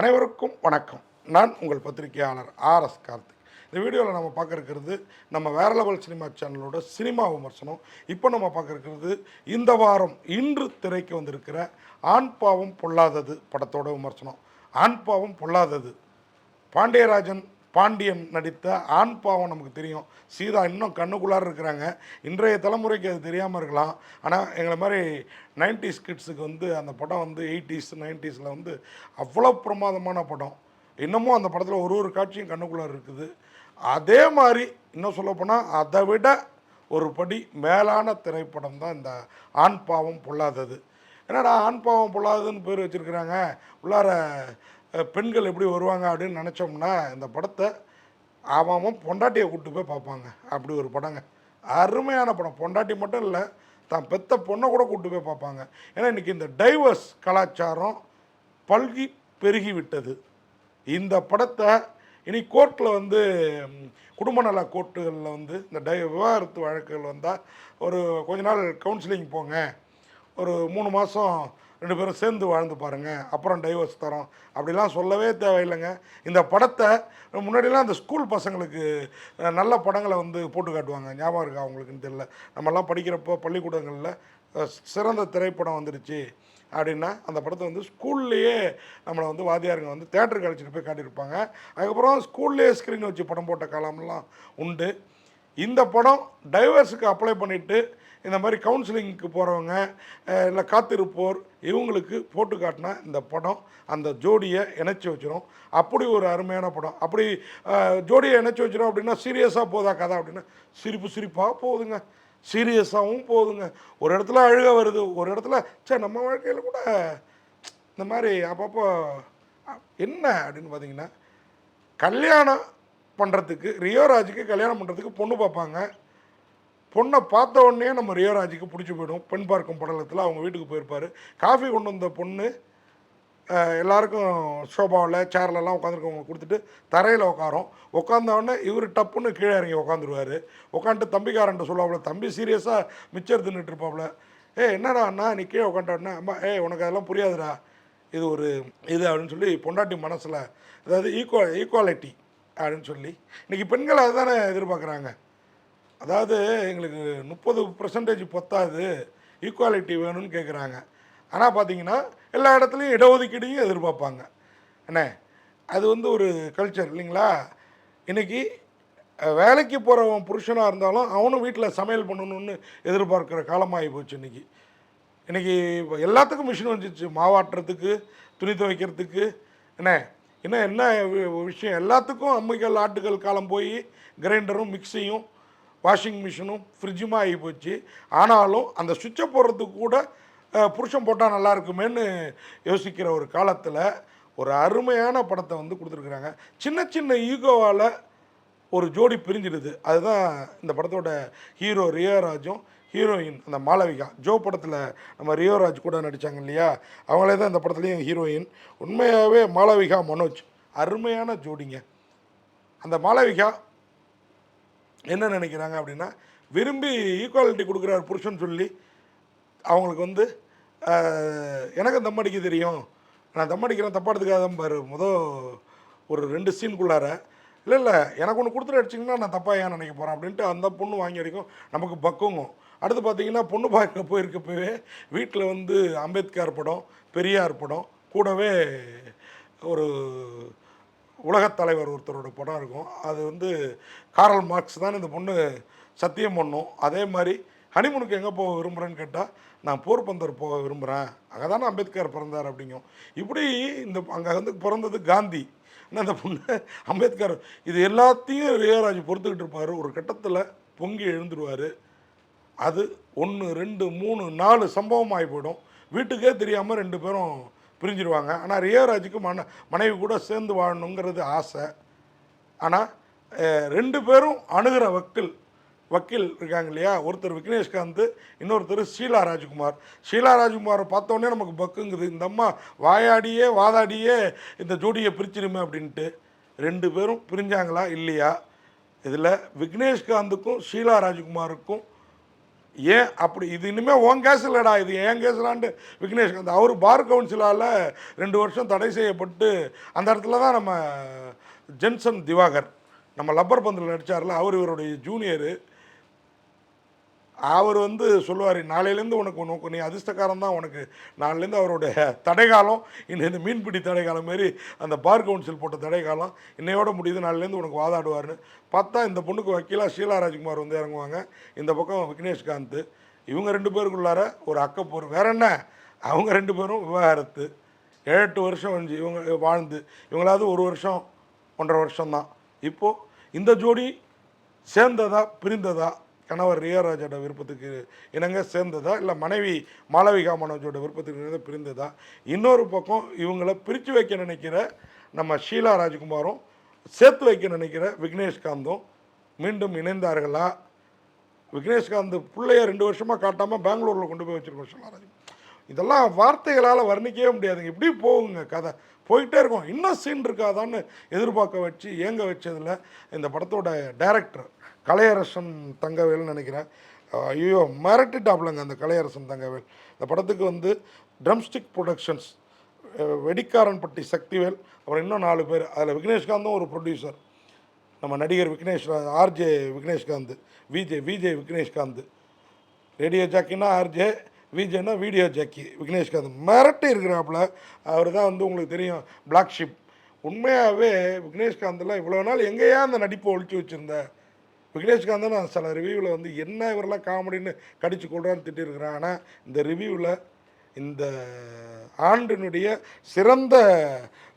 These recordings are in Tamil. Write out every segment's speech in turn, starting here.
அனைவருக்கும் வணக்கம். நான் உங்கள் பத்திரிகையாளர் ஆர்எஸ் கார்த்திக். இந்த வீடியோவில் நம்ம பார்க்க இருக்கிறது நம்ம வேற லெவல் சினிமா சேனலோட சினிமா விமர்சனம். இப்போ நம்ம பார்க்க இருக்கிறது இந்த வாரம் இன்று திரைக்கு வந்திருக்கிற ஆண் பாவம் பொல்லாதது படத்தோட விமர்சனம். ஆண் பாவம் பொல்லாதது. பாண்டியராஜன் பாண்டியன் நடித்த ஆண் பாவம் நமக்கு தெரியும். சீதா இன்னும் கண்ணுக்குள்ளார இருக்கிறாங்க. இன்றைய தலைமுறைக்கு அது தெரியாமல் இருக்கலாம். ஆனால் எங்களை மாதிரி நைன்டிஸ் கிட்ஸுக்கு வந்து அந்த படம் வந்து எயிட்டிஸ் நைன்டிஸில் வந்து அவ்வளோ பிரமாதமான படம். இன்னமும் அந்த படத்தில் ஒரு ஒரு காட்சியும் கண்ணுக்குள்ளார இருக்குது. அதே மாதிரி இன்னும் சொல்லப்போனால் அதை விட ஒரு படி மேலான திரைப்படம் தான் இந்த ஆண் பாவம் பொல்லாதது. என்னடா ஆண் பாவம் பொல்லாததுன்னு பேர் வச்சுருக்கிறாங்க. உள்ளார பெண்கள் எப்படி வருவாங்க அப்படின்னு நினச்சோம்னா இந்த படத்தை அவன் பொண்டாட்டியை கூப்பிட்டு போய் பார்ப்பாங்க. அப்படி ஒரு படங்க. அருமையான படம். பொண்டாட்டி மட்டும் இல்லை தான் பெத்த பொண்ணை கூட கூப்பிட்டு போய் பார்ப்பாங்க. ஏன்னா இன்றைக்கி இந்த டைவர்ஸ் கலாச்சாரம் பல்கி பெருகி விட்டது. இந்த படத்தை இனி கோர்ட்டில் வந்து குடும்ப நல கோர்ட்டுகளில் வந்து இந்த டை விவாகரத்து வழக்குகள் வந்தால் ஒரு கொஞ்ச நாள் கவுன்சிலிங் போங்க. ஒரு மூணு மாதம் ரெண்டு பேரும் சேர்ந்து வாழ்ந்து பாருங்கள் அப்புறம் டைவர்ஸ் தரோம். அப்படிலாம் சொல்லவே தேவையில்லைங்க. இந்த படத்தை முன்னாடிலாம் அந்த ஸ்கூல் பசங்களுக்கு நல்ல படங்களை வந்து போட்டு காட்டுவாங்க. ஞாபகம் இருக்கா அவங்களுக்குன்னு தெரியல. நம்மலாம் படிக்கிறப்போ பள்ளிக்கூடங்களில் சிறந்த திரைப்படம் வந்துடுச்சு அப்படின்னா அந்த படத்தை வந்து ஸ்கூல்லையே நம்மளை வந்து வாத்தியாருங்க வந்து தேட்டருக்கு அழைச்சிட்டு போய் காட்டியிருப்பாங்க. அதுக்கப்புறம் ஸ்கூல்லேயே ஸ்க்ரீன் வச்சு படம் போட்ட காலம்லாம் உண்டு. இந்த படம் டைவர்ஸுக்கு அப்ளை பண்ணிவிட்டு இந்த மாதிரி கவுன்சிலிங்க்கு போகிறவங்க இல்லை காத்திருப்போர் இவங்களுக்கு போட்டு காட்டினா இந்த படம் அந்த ஜோடியை இணைச்சி வச்சிடும் அப்படி ஒரு அருமையான படம். அப்படி ஜோடியை இணைச்சி வச்சிடும் அப்படின்னா சீரியஸாக போதா கதை அப்படின்னா சிரிப்பு சிரிப்பாக போகுதுங்க. சீரியஸாகவும் போகுதுங்க. ஒரு இடத்துல அழுக வருது ஒரு இடத்துல சே நம்ம வாழ்க்கையில் கூட இந்த மாதிரி அப்பப்போ என்ன அப்படின்னு பார்த்தீங்கன்னா கல்யாணம் பண்ணுறதுக்கு ரியோராஜுக்கு கல்யாணம் பண்ணுறதுக்கு பொண்ணு பார்ப்பாங்க. பொண்ணை பார்த்த உடனே நம்ம ரியோராஜுக்கு பிடிச்சி போயிடும். பெண் பார்க்கும் படலத்தில் அவங்க வீட்டுக்கு போயிருப்பார். காஃபி கொண்டு வந்த பொண்ணு எல்லாருக்கும் ஷோபாவில் சேர்லலாம் உட்காந்துருக்கவங்க கொடுத்துட்டு தரையில் உட்காரோம். உட்காந்தவொடனே இவர் டப்புன்னு கீழே இறங்கி உட்காந்துருவார். உட்காந்துட்டு தம்பிக்காரன்ட்ட சொல்லுவாப்புல தம்பி சீரியஸாக மிச்சர் தின்னுட்டு இருப்பாப்புல ஏ என்னடா அண்ணா நீ கீழே உட்காந்துட்டா அம்மா ஏ உனக்கு அதெல்லாம் புரியாதுடா. இது ஒரு இது அப்படின்னு சொல்லி பொண்டாட்டி மனசில் அதாவது ஈக்குவ ஈக்குவாலிட்டி அப்படின்னு சொல்லி. இன்றைக்கி பெண்கள் அதுதானே எதிர்பார்க்குறாங்க. அதாவது எங்களுக்கு முப்பது பர்சன்டேஜ் பத்தாது. ஈக்குவாலிட்டி வேணும்னு கேட்குறாங்க ஆனால் பார்த்தீங்கன்னா எல்லா இடத்துலையும் இடஒதுக்கீடையும் எதிர்பார்ப்பாங்க. என்ன? அது வந்து ஒரு கல்ச்சர் இல்லைங்களா? இன்றைக்கி வேலைக்கு போகிறவன் புருஷனாக இருந்தாலும் அவனும் வீட்டில் சமையல் பண்ணணும்னு எதிர்பார்க்குற காலமாகி போச்சு இன்றைக்கி இன்றைக்கி எல்லாத்துக்கும் மிஷின் வந்துச்சு. மாவாட்டுறதுக்கு துணி துவைக்கிறதுக்கு. என்ன? ஏன்னா என்ன விஷயம்? எல்லாத்துக்கும் அம்மிக்கல் ஆட்டுக்கல் காலம் போய் கிரைண்டரும் மிக்சியும் வாஷிங் மிஷினும் ஃப்ரிட்ஜுமா ஆகி போச்சு. ஆனாலும் அந்த சுவிட்சை போடுறதுக்கு கூட புருஷன் போட்டால் நல்லா இருக்குமேன்னு யோசிக்கிற ஒரு காலத்தில் ஒரு அருமையான படத்தை வந்து கொடுத்துருக்குறாங்க. சின்ன சின்ன ஈகோவால் ஒரு ஜோடி பிரிஞ்சிடுது. அதுதான் இந்த படத்தோட ஹீரோ ரியராஜும் ஹீரோயின் அந்த மாளவிகா. ஜோ படத்தில் நம்ம ரியோராஜ் கூட நடித்தாங்க இல்லையா? அவங்களே தான் இந்த படத்துலேயும் ஹீரோயின். உண்மையாகவே மாளவிகா மனோஜ். அருமையான ஜோடிங்க. அந்த மாளவிகா என்ன நினைக்கிறாங்க அப்படின்னா விரும்பி ஈக்குவாலிட்டி கொடுக்குறாரு புருஷன் சொல்லி அவங்களுக்கு வந்து எனக்கு தம் அடிக்க தெரியும். நான் தம் அடிக்கிறேன் தப்பா எடுத்துக்காத பாரு. முத ஒரு ரெண்டு சீனுக்குள்ளார இல்லை இல்லை எனக்கு ஒன்று கொடுத்துட்டு அடிச்சிங்கன்னா நான் தப்பாக ஏன் நினைக்க போகிறேன் அப்படின்ட்டு அந்த பொண்ணு வாங்கி அடிக்கும் நமக்கு பக்குங்கும் அடுத்து பார்த்தீங்கன்னா பொண்ணு பார்க்க போயிருக்கப்பவே வீட்டில் வந்து அம்பேத்கர் படம் பெரியார் படம் கூடவே ஒரு உலகத் தலைவர் ஒருத்தரோட படம் இருக்கும். அது வந்து காரல் மார்க்ஸ் தான் இந்த பொண்ணு சத்தியம் பண்ணும். அதே மாதிரி ஹனிமூனுக்கு எங்கே போக விரும்புகிறேன்னு கேட்டால் நான் போர்பந்தர் போக விரும்புகிறேன் அங்கே தானே அம்பேத்கர் பிறந்தார் அப்படிங்கும். இப்படி இந்த அங்கே வந்து பிறந்தது காந்தி. ஆனால் அந்த பொண்ணு அம்பேத்கர் இது எல்லாத்தையும் இளையராஜ் பொறுத்துக்கிட்டு இருப்பார். ஒரு கட்டத்தில் பொங்கி எழுந்துருவார். அது ஒன்று ரெண்டு மூணு நாலு சம்பவம் ஆகி போயிடும். வீட்டுக்கே தெரியாமல் ரெண்டு பேரும் பிரிஞ்சிடுவாங்க ஆனால் ரியோராஜுக்கு மன மனைவி கூட சேர்ந்து வாழணுங்கிறது ஆசை. ஆனால் ரெண்டு பேரும் அணுகிற வக்கீல் வக்கீல் இருக்காங்க இல்லையா? ஒருத்தர் விக்னேஷ்காந்த் இன்னொருத்தர் ஷீலா ராஜ்குமார். ஷீலா ராஜ்குமாரை பார்த்தோன்னே நமக்கு பக்குங்குது. இந்த அம்மா வாயாடியே வாதாடியே இந்த ஜோடியை பிரிச்சிருமே அப்படின்ட்டு. ரெண்டு பேரும் பிரிஞ்சாங்களா இல்லையா? இதில் விக்னேஷ்காந்துக்கும் ஷீலா ராஜ்குமாருக்கும் ஏன் அப்படி? இது இனிமேல் உன் கேஸ் இல்லைடா இது என் கேஸ்லான்ட்டு விக்னேஷ்காந்த் அவர் பார் கவுன்சிலால் ரெண்டு வருஷம் தடை செய்யப்பட்டு அந்த இடத்துல தான் நம்ம ஜென்சன் திவாகர் நம்ம லப்பர் பந்தில் நடித்தார்ல அவர் இவருடைய ஜூனியரு அவர் வந்து சொல்லுவார் நாளையிலேருந்து உனக்கு உனக்கு நீ அதிர்ஷ்டக்காரன் தான் உனக்கு. நாளையிலேருந்து அவருடைய தடைகாலம் இன்னும் இந்த மீன்பிடி தடைகாலம் மாரி அந்த பார் கவுன்சில் போட்ட தடைகாலம் இன்னையோட முடியுது நாளையிலேருந்து உனக்கு வாதாடுவார்னு பார்த்தா இந்த பொண்ணுக்கு வக்கீலாக ஷீலா ராஜ்குமார் வந்து இறங்குவாங்க. இந்த பக்கம் விக்னேஷ்காந்த் இவங்க ரெண்டு பேருக்குள்ளார ஒரு அக்கப்போர் வேற என்ன? அவங்க ரெண்டு பேரும் விவகாரத்து. ஏழு எட்டு வருஷம் வந்து இவங்க வாழ்ந்து. இவங்களாவது ஒரு வருஷம் ஒன்றரை வருஷம் தான் இப்போது இந்த ஜோடி சேர்ந்ததா பிரிந்ததா? கணவர் ரியாராஜோட விருப்பத்துக்கு இணங்க சேர்ந்ததா இல்லை மனைவி மாளவிகா மனோஜோட விருப்பத்துக்கு இணங்க பிரிந்ததா? இன்னொரு பக்கம் இவங்கள பிரித்து வைக்க நினைக்கிற நம்ம ஷீலா ராஜ்குமாரும் சேர்த்து வைக்க நினைக்கிற விக்னேஷ்காந்தும் மீண்டும் இணைந்தார்களா? விக்னேஷ்காந்த் பிள்ளைய ரெண்டு வருஷமாக காட்டாமல் பெங்களூரில் கொண்டு போய் வச்சுருக்கோம் ஷீலா ராஜ். இதெல்லாம் வார்த்தைகளால் வர்ணிக்கவே முடியாதுங்க இப்படி போகுங்க கதை. போயிட்டே இருக்கும். இன்னும் சீன் இருக்காதான்னு எதிர்பார்க்க வச்சு ஏங்க வச்சதில் இந்த படத்தோட டைரக்டர் கலையரசன் தங்கவேல்னு நினைக்கிறேன். ஐயோ மிரட்டிட்டாப்லங்க அந்த கலையரசன் தங்கவேல். இந்த படத்துக்கு வந்து ட்ரம்ஸ்டிக் ப்ரொடக்ஷன்ஸ் வெடிக்காரன்பட்டி சக்திவேல் அப்புறம் இன்னும் நாலு பேர். அதில் விக்னேஷ்காந்தும் ஒரு ப்ரொடியூசர் நம்ம நடிகர் Vignesh RJ Vigneshkanth VJ VJ Vigneshkanth. Radio ஜாக்கின்னா RJ விஜேனா வீடியோ ஜாக்கி விக்னேஷ்காந்த். மிரட்டி இருக்கிறாப்புல அவர் தான் வந்து உங்களுக்கு தெரியும் பிளாக் ஷிப் உண்மையாகவே விக்னேஷ்காந்த்லாம் இவ்வளோ நாள் எங்கேயா அந்த நடிப்பை ஒழிச்சு வச்சுருந்தேன் விக்னேஷ்காந்த் நான் சில ரிவ்யூவில் வந்து என்ன இவரெல்லாம் காமெடின்னு கடிச்சு கொள்றான்னு திட்டிருக்கிறேன். ஆனால் இந்த ரிவ்யூவில் இந்த ஆண்டினுடைய சிறந்த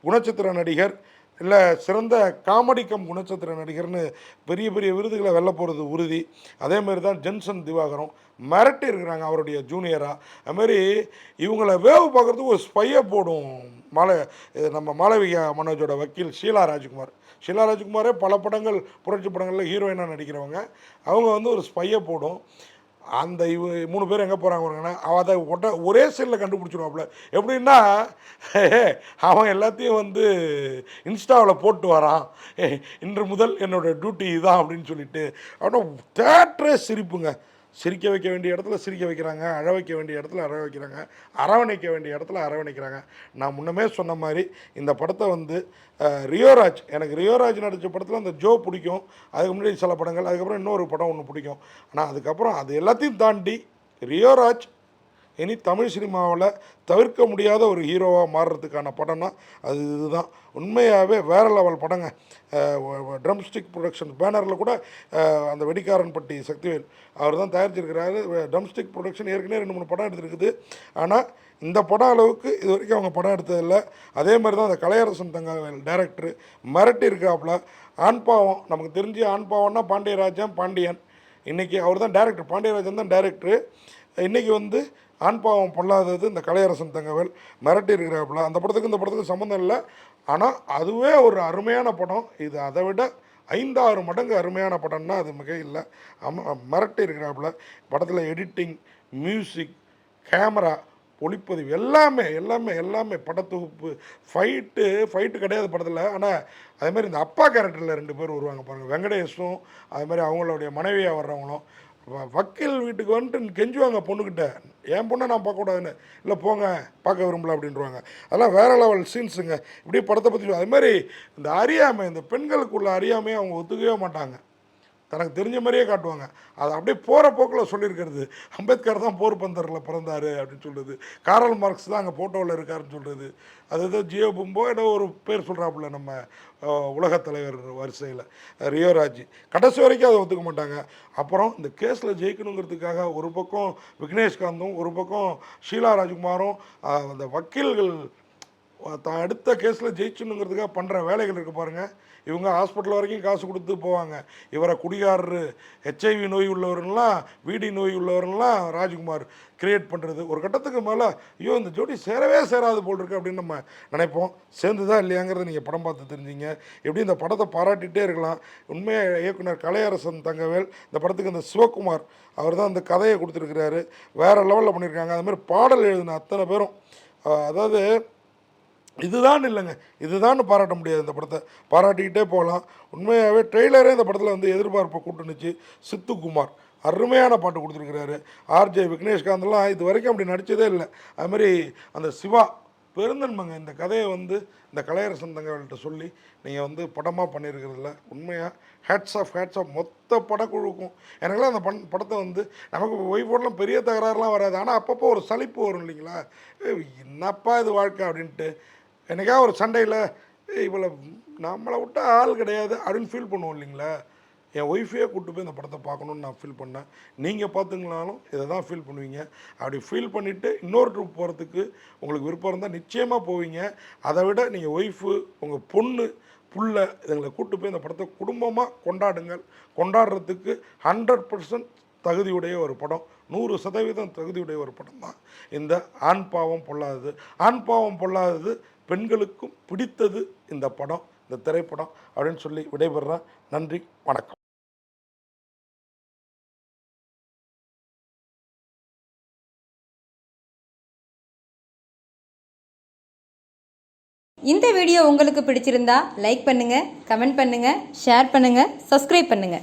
குணச்சித்திர நடிகர் இல்லை சிறந்த காமெடி கம் குணச்சித்திர நடிகர்னு பெரிய பெரிய விருதுகளை வெல்ல போகிறது உறுதி. அதே மாதிரி தான் ஜென்சன் திவாகரம் மிரட்டி இருக்கிறாங்க அவருடைய ஜூனியராக அதுமாரி இவங்களை வேவு பார்க்குறதுக்கு ஒரு ஸ்பையை போடும் மாலை நம்ம மாளவிகா மனோஜோட வக்கீல் ஷீலா ராஜ்குமார். ஷீலா ராஜ்குமாரே பல படங்கள் புரட்சி படங்களில் ஹீரோயினாக நடிக்கிறவங்க. அவங்க வந்து ஒரு ஸ்பையை போடும். அந்த இவ மூணு பேர் எங்கே போகிறாங்கன்னா அவள் அதை ஒட்ட ஒரே சீனில் கண்டுபிடிச்சிருவாப்புல. எப்படின்னா அவன் எல்லாத்தையும் வந்து இன்ஸ்டாவில் போட்டு வரான். "ஏ, இன்று முதல் என்னோட டியூட்டி இதான் அப்படின்னு சொல்லிட்டு. அப்படின்னா தேட்டரே சிரிப்புங்க. சிரிக்க வைக்க வேண்டிய இடத்துல சிரிக்க வைக்கிறாங்க அழ வைக்க வேண்டிய இடத்துல அழ வைக்கிறாங்க அரவணைக்க வேண்டிய இடத்துல அரவணைக்கிறாங்க. நான் முன்னமே சொன்ன மாதிரி இந்த படத்தை வந்து ரியோராஜ் எனக்கு ரியோராஜ் நடித்த படத்தில் அந்த ஜோ பிடிக்கும். அதுக்கு முன்னாடி சில படங்கள் அதுக்கப்புறம் இன்னொரு படம் ஒன்று பிடிக்கும். ஆனால் அதுக்கப்புறம் அது எல்லாத்தையும் தாண்டி ரியோராஜ் இனி தமிழ் சினிமாவில் தவிர்க்க முடியாத ஒரு ஹீரோவாக மாறுறதுக்கான படம்னா அது இதுதான். உண்மையாகவே வேறு லெவல் படங்க. ட்ரம் ஸ்டிக் ப்ரொடக்ஷன் பேனரில் கூட அந்த வெடிக்காரன்பட்டி சக்திவேல் அவர் தான் தயாரிச்சிருக்கிறாரு. ட்ரம் ஸ்டிக் ப்ரொடக்ஷன் ஏற்கனவே ரெண்டு மூணு படம் எடுத்திருக்குது. ஆனால் இந்த படம் அளவுக்கு இது வரைக்கும் அவங்க படம் எடுத்ததில்லை. அதே மாதிரி தான் அந்த கலையரசன் தங்கவேல் டேரக்டர் மிரட்டி இருக்காப்புல. ஆண்பாவம் நமக்கு தெரிஞ்சு ஆண்பாவம்னா பாண்டியராஜன் பாண்டியன். இன்றைக்கி அவர் தான் டேரக்டர் பாண்டியராஜன் தான் டேரக்டரு இன்றைக்கி வந்து ஆண் பாவம் பொல்லாதது இந்த கலையரசன் தங்கவேல் மிரட்டி இருக்கிறாப்புல. அந்த படத்துக்கு இந்த படத்துக்கு சம்மந்தம் இல்லை. ஆனால் அதுவே ஒரு அருமையான படம். இது அதை விட ஐந்தாறு மடங்கு அருமையான படம்னா அது மிக இல்லை. அம மிரட்டி இருக்கிறாப்புல. படத்தில் எடிட்டிங் மியூசிக் கேமரா ஒளிப்பதிவு எல்லாமே எல்லாமே எல்லாமே படத்தொகுப்பு. ஃபைட்டு ஃபைட்டு கிடையாது படத்தில். ஆனால் அதேமாதிரி இந்த அப்பா கேரக்டரில் ரெண்டு பேர் வருவாங்க பாருங்கள் வெங்கடேஷும் அதுமாதிரி அவங்களுடைய மனைவியாக வர்றவங்களும். வக்கீல் வீட்டுக்கு வந்துட்டு கெஞ்சுவாங்க பொண்ணுக்கிட்ட என் பொண்ணை நான் பார்க்கக்கூடாதுன்னு. இல்லை போங்க. பார்க்க விரும்பல அப்படின்றவாங்க. அதெல்லாம் வேற லெவல் சீன்ஸுங்க இப்படியே படத்தை பற்றி அது மாதிரி இந்த அறியாமை இந்த பெண்களுக்குள்ள அறியாமையை அவங்க ஒத்துக்கவே மாட்டாங்க. தனக்கு தெரிஞ்ச மாதிரியே காட்டுவாங்க. அது அப்படியே போகிற போக்கில் சொல்லியிருக்கிறது. அம்பேத்கர் தான் போர் பந்தரில் பிறந்தார் அப்படின்னு சொல்கிறது காரல் மார்க்ஸ் தான் அங்கே ஃபோட்டோவில் இருக்காருன்னு சொல்கிறது அது ஏதோ ஜியோ பும்போ ஏதோ ஒரு பேர் சொல்கிறாப்புல நம்ம உலக உலகத் தலைவர் வரிசையில். ரியோராஜ் கடைசி வரைக்கும் அதை ஒத்துக்க மாட்டாங்க. அப்புறம் இந்த கேஸில் ஜெயிக்கணுங்கிறதுக்காக ஒரு பக்கம் விக்னேஷ்காந்தும் ஒரு பக்கம் ஷீலா ராஜ்குமாரும் அந்த வக்கீல்கள் தான் அடுத்த கேஸில் ஜெயிச்சணுங்கிறதுக்காக பண்ணுற வேலைகள் இருக்குது பாருங்கள் இவங்க ஹாஸ்பிட்டல் வரைக்கும் காசு கொடுத்து போவாங்க. இவரை குடிகாரரு ஹெச்ஐவி நோய் உள்ளவரெல்லாம் வீடி நோய் உள்ளவரெல்லாம் ராஜ்குமார் கிரியேட் பண்ணுறது ஒரு கட்டத்துக்கு மேலே ஐயோ இந்த ஜோடி சேரவே சேராது போல் இருக்கு அப்படின்னு நம்ம நினைப்போம். சேர்ந்து தான் இல்லையாங்கிறத நீங்கள் படம் பார்த்து தெரிஞ்சிங்க. எப்படி இந்த படத்தை பாராட்டிகிட்டே இருக்கலாம். உண்மையாக இயக்குனர் கலையரசன் தங்கவேல் இந்த படத்துக்கு இந்த சிவகுமார் அவர் தான் இந்த கதையை கொடுத்துருக்கிறாரு. வேறு லெவலில் பண்ணியிருக்காங்க. அதுமாதிரி பாடல் எழுதின அத்தனை பேரும். அதாவது இதுதான் இல்லைங்க. இதுதான் பாராட்ட முடியாது இந்த படத்தை. பாராட்டிக்கிட்டே போகலாம். உண்மையாகவே ட்ரெய்லரே இந்த படத்தில் வந்து எதிர்பார்ப்பை கூட்டுனுச்சு சித்துக்குமார். அருமையான பாட்டு கொடுத்துருக்கிறாரு. ஆர்ஜே விக்னேஷ்காந்த்லாம் இது வரைக்கும் அப்படி நடித்ததே இல்லை. அதுமாரி அந்த சிவா பெருந்தன்மைங்க. இந்த கதையை வந்து இந்த கலையரசன் தங்கள்கிட்ட சொல்லி நீங்கள் வந்து படமாக பண்ணியிருக்கிறதுல உண்மையாக ஹேட்ஸ் ஆஃப் ஹேட்ஸ் ஆஃப் மொத்த படக்குழுக்கும் எனக்குலாம் அந்த பண் படத்தை வந்து நமக்கு ஒய்ஃபோடலாம் பெரிய தகராறுலாம் வராது. ஆனால் அப்பப்போ ஒரு சலிப்பு வரும் இல்லைங்களா? ஏய், என்னப்பா இது வாழ்க்கை அப்படின்ட்டு எனக்கா ஒரு சண்டையில் இவ்வளோ நம்மளை விட்டா ஆள் கிடையாது. அப்படின்னு ஃபீல் பண்ணுவோம் இல்லைங்களா? என் ஒய்ஃபையே கூப்பிட்டு போய் இந்த படத்தை பார்க்கணுன்னு நான் ஃபீல் பண்ணேன். நீங்கள் பார்த்துங்கனாலும் இதை தான் ஃபீல் பண்ணுவீங்க. அப்படி ஃபீல் பண்ணிவிட்டு இன்னொரு ட்ரிப் போகிறதுக்கு உங்களுக்கு விருப்பம் இருந்தால் நிச்சயமாக போவீங்க. அதை விட நீங்கள் ஒய்ஃபு உங்கள் பொண்ணு புள்ள இதுங்களை கூப்பிட்டு போய் இந்த படத்தை குடும்பமாக கொண்டாடுங்கள். கொண்டாடுறதுக்கு ஹண்ட்ரட் பர்சன்ட் தகுதியுடைய ஒரு படம். நூறு சதவீதம் தகுதியுடைய ஒரு படம் தான் இந்த ஆண் பாவம் பொல்லாதது. ஆண் பாவம் பொல்லாதது பெண்களுக்கும் பிடித்தது இந்த படம் இந்த திரைப்படம் அப்படின்னு சொல்லி விடைபெறுறேன் நன்றி வணக்கம். இந்த வீடியோ உங்களுக்கு பிடிச்சிருந்தா லைக் பண்ணுங்க கமெண்ட் பண்ணுங்க ஷேர் பண்ணுங்க சப்ஸ்கிரைப் பண்ணுங்க.